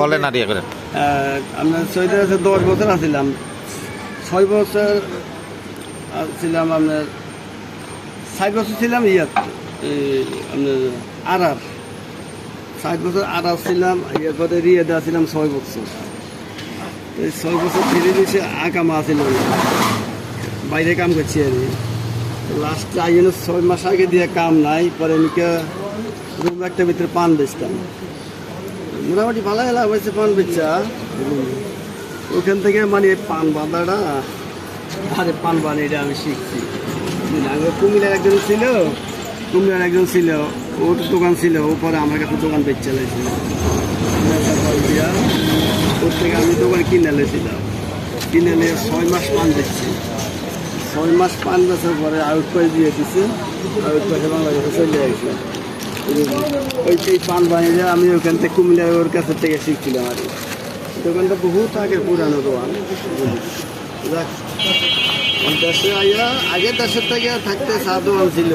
বলেন আর ইয়ে করেন। আপনার সৌদি দশ বছর আছিলাম। ছয় বছর ছিলাম আপনার ষাট বছর ছিলাম ইয়াত আপনার আরার। ষাট বছর আরার ছিলাম ইয়ে পরে রিয়েদা ছিলাম ছয় বছর। এই ছয় বছর ফিরে দিয়েছে আকামা ছিল বাইরে কাম করছি আমি লাস্টে আইন ছয় মাস আগে দিয়ে কাম নাই, পরে আমি রুম একটা ভিতরে পান বেচতাম। মোটামুটি ভালো এলাকা হয়েছে পান বেচা। ওখান থেকে মানে পান বাঁধাটা, আরে পান বানিয়ে আমি শিখছি। কুমিল্লার একজন ছিল কুমিল্লার একজন ছিল, ওর দোকান ছিল, ও পরে আমার কাছে দোকান বেচ চালাইছিল। ওর থেকে আমি দোকান কিনে লেছিলাম। কিনে নিয়ে ছয় মাস পান বেচছি। ছয় মাস পান বেচার পরে আউট করে দিয়ে দিছে, আউট করে বাংলাদেশে চলে আসলাম ওই সেই পান বানিয়ে আমি ওখান থেকে কুমিল্লার ওর কাছে থেকে শিখছিলাম আর। দোকানটা বহুত আগে, পুরানো দোকান। দেশে আইয়া, আগে দেশের থেকে থাকতে চা দোকান ছিল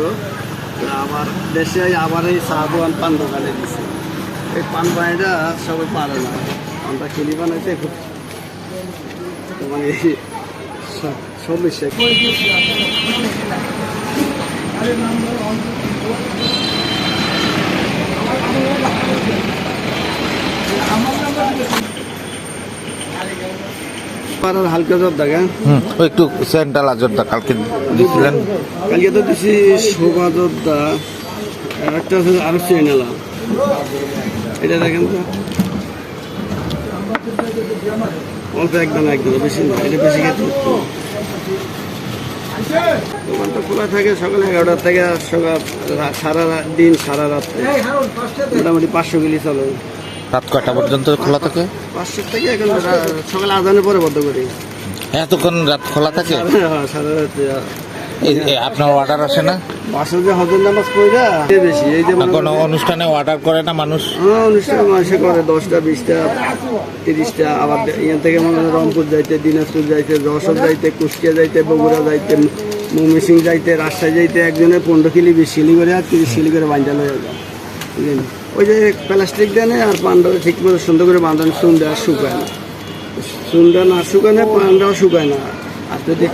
আবার দেশে আবার এই চা দোকান পান দোকানে দিছে এই পান বানিটা সবাই পারে না। পানটা কিনি বানাইতে খুব মানে সমস্যা পাড়ার হালকা দেখা হুম ও একটু সেন্ট্রাল আজরটা কালকে দিয়েছিলেন কালকে তো দিছি শোভা জর্দা একটা আছে আরও চেয়ে নিলাম এটা দেখেন তো। অল্প একদম একদম বেশি না এটা বেশি খেতে। দোকানটা খোলা থাকে সকাল এগারোটার থেকে সকাল সারা দিন সারা রাত মোটামুটি পাঁচশো কিলি চলে। রাত কয়টা পর্যন্ত খোলা থাকে? পাঁচশো থেকে এখন সকালে আজানের পরে বদ্ধ করি। এতক্ষণ রাত খোলা থাকে? হ্যাঁ, এই আপনার অর্ডার আসে না? পাঁচশো যে হজর নামাজ পড়া বেশি এই যে কোনো অনুষ্ঠানে অর্ডার করে না মানুষ? হ্যাঁ অনুষ্ঠান করে দশটা বিশটা তিরিশটা আবার এখান থেকে মনে রংপুর যাইতে দিনাজপুর যাইতে যশোর যাইতে কুষ্টিয়া যাইতে বগুড়া যাইতে ময়মনসিং যাইতে রাজশাহী যাইতে একজনে পনেরো কিলি বিশ করে আর তিরিশ করে বাঁধানো হয়ে যায়? ওই যে প্লাস্টিক দেনে আর পানটা ঠিক মতো সুন্দর করে বাঁধানো সুন্দর আর শুকায় না। সুন্দর না শুকায় না। পানটাও শুকায় না। আর যদি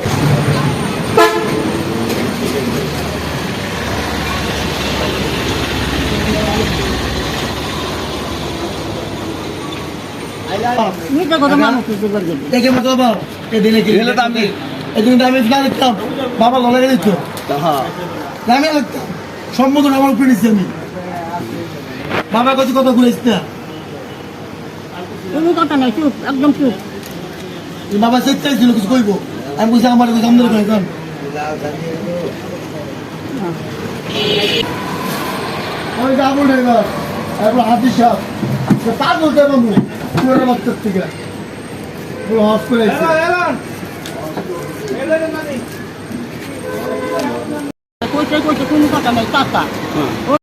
বাবা দিত। হ্যাঁ। আমি লিখতাম সম্বোধন আমার উপরে নিচ্ছি আমি। বাবা কত কথা ঘুরেছি না। কোনো কথা নাই চুপ একদম চুপ। বাবা চেষ্টাই ছিল কিছু কইব? আমি বলছি আমার কিছু আমদানি করে কারণ ওই যাব না এবার এরপর হাতি সাপ বলতে পারব পুরো বাচ্চার থেকে। পুরো হস করে। কইতে কইতে কোনো কথা নাই চাচা।